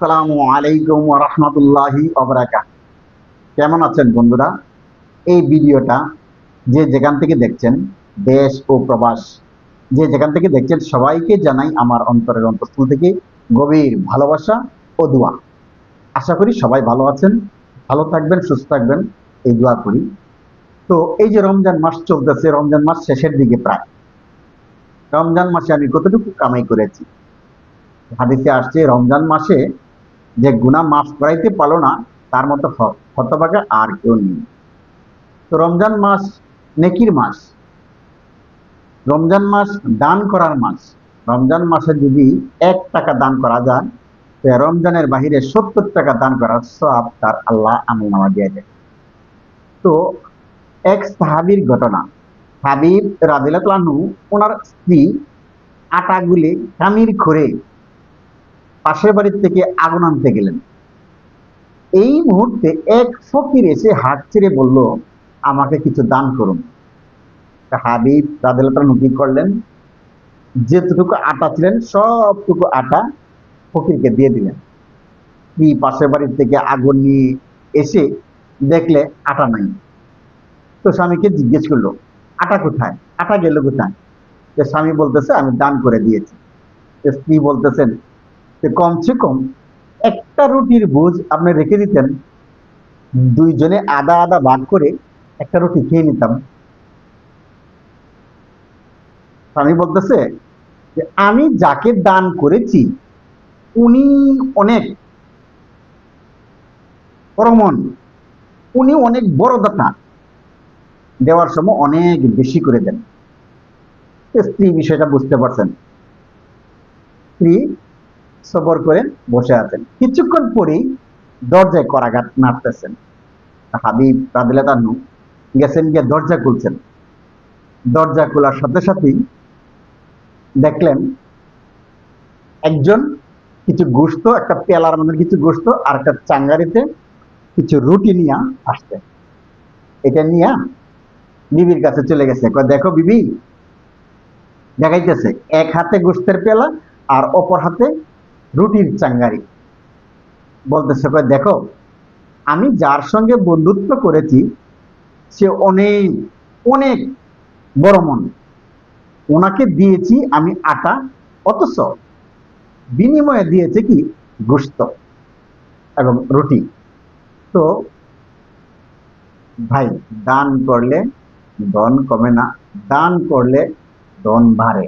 আসসালামু আলাইকুম রহমতুল্লাহি অবরাকা কেমন আছেন বন্ধুরা? এই ভিডিওটা যে যেখান থেকে দেখছেন, দেশ ও প্রবাস, যে যেখান থেকে দেখছেন, সবাইকে জানাই আমার অন্তরের অন্তঃস্থল থেকে গভীর ভালোবাসা ও দোয়া। আশা করি সবাই ভালো আছেন, ভালো থাকবেন, সুস্থ থাকবেন, এই দোয়া করি। তো এই যে রমজান মাস চলতেছে, রমজান মাস শেষের দিকে প্রায়। রমজান মাসে আমি কতটুকু কামাই করেছি? হাদিসে আসছে, রমজান মাসে যে গুনাহ মাফ করাইতে পারল না, তার মতো হতভাগা আর কেউ নেই। তো রমজান মাস নেকির মাস। রমজান মাস দান করার মাস। রমজান মাসে যদি এক টাকা দান করা যায়, তো রমজানের বাহিরে সত্তর টাকা দান করার সব তার আল্লাহ আমল নামা দিয়ে দেয়। তো এক সাহাবির ঘটনা। হাবিব রাদিলাতলানু ওনার স্ত্রী আটা গুলে কামির করে পাশের বাড়ির থেকে আগুন আনতে গেলেন। এই মুহূর্তে এক ফকির এসে হাত ছেড়ে বলল, আমাকে কিছু দান করুন। হাবিব রাদিলাতলানু কি করলেন। যেটুকু আটা ছিলেন, সবটুকু আটা ফকিরকে দিয়ে দিলেন। কি পাশের বাড়ির থেকে আগুন নিয়ে এসে দেখলে আটা নাই। তো স্বামীকে জিজ্ঞেস করল, আটা কোথায়? আটা গেল কোথায়? স্বামী বলতেছে, আমি দান করে দিয়েছি। স্ত্রী বলতেছেন যে কমসে কম একটা রুটির বুঝ আপনি রেখে দিতেন, দুইজনে আদা আদা ভাগ করে একটা রুটি খেয়ে নিতাম। স্বামী বলতেছে যে, আমি যাকে দান করেছি, উনি অনেক পরমন, উনি অনেক বড় দাতা, দেওয়ার সময় অনেক বেশি করে দেন। স্ত্রী বিষয়টা বুঝতে পারছেন। স্ত্রী সবর করে বসে আছেন। কিছুক্ষণ পরেই দরজায় করাঘাত নাড়তেছেন। হাবিব রাদিলা তানু গেছেন গিয়ে দরজা খুলছেন। দরজা খোলার সাথে সাথেই দেখলেন একজন কিছু গোস্ত একটা পেলার মধ্যে কিছু গোস্ত আর একটা চাঙ্গারিতে কিছু রুটি নিয়ে আসছে। এটা নিয়ে বিবির কাছে চলে গেছে। দেখো বিবি। দেখাইতেছে, এক হাতে গোস্তের পেলা আর অপর হাতে রুটির চাঙ্গারি। বলতেছে দেখো, আমি যার সঙ্গে বন্ধুত্ব করেছি, সে অনেক অনেক বড় মন। ওনাকে দিয়েছি আমি আটা, অথচ বিনিময়ে দিয়েছে কি গোস্ত এবং রুটি। তো ভাই, দান করলে ধন কমে না, দান করলে ধন বাড়ে।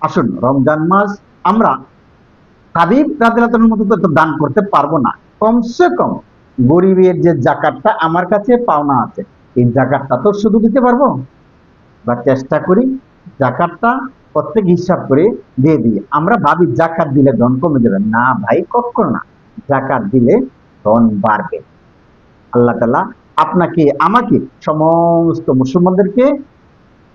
আসুন, রমজান মাস আমরা হাবিব রাদিয়াল্লাহু মতো তো দান করতে পারব না। কমসে কম গরিবের যে জাকাতটা আমার কাছে পাওনা আছে, এই জাকাতটা তো শুধু দিতে পারব? বা চেষ্টা করি জাকাতটা প্রত্যেক হিসাব করে দিয়ে দিই। আমরা ভাবি জাকাত দিলে ধন কমে যাবে। না ভাই, কখনো না। জাকাত দিলে ধন বাড়বে। আল্লাহ তালা আপনাকে, আমাকে, সমস্ত মুসলমানদেরকে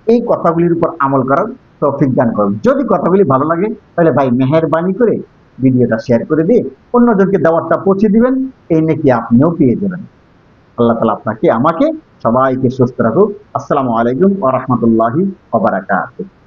এই কথাগুলির উপর আমল করার তৌফিক দান করুন। যদি কথাগুলি ভালো লাগে, তাহলে ভাই মেহরবানি করে ভিডিওটা শেয়ার করে দিয়ে অন্যজনকে দাওয়াতটা পৌঁছে দিবেন। এই নাকি আপনিও পেয়ে যাবেন। আল্লাহ তালা আপনাকে, আমাকে সবাইকে সুস্থ রাখুক। আসসালামু আলাইকুম ওয়া রাহমাতুল্লাহি ওয়া বারাকাতুহু।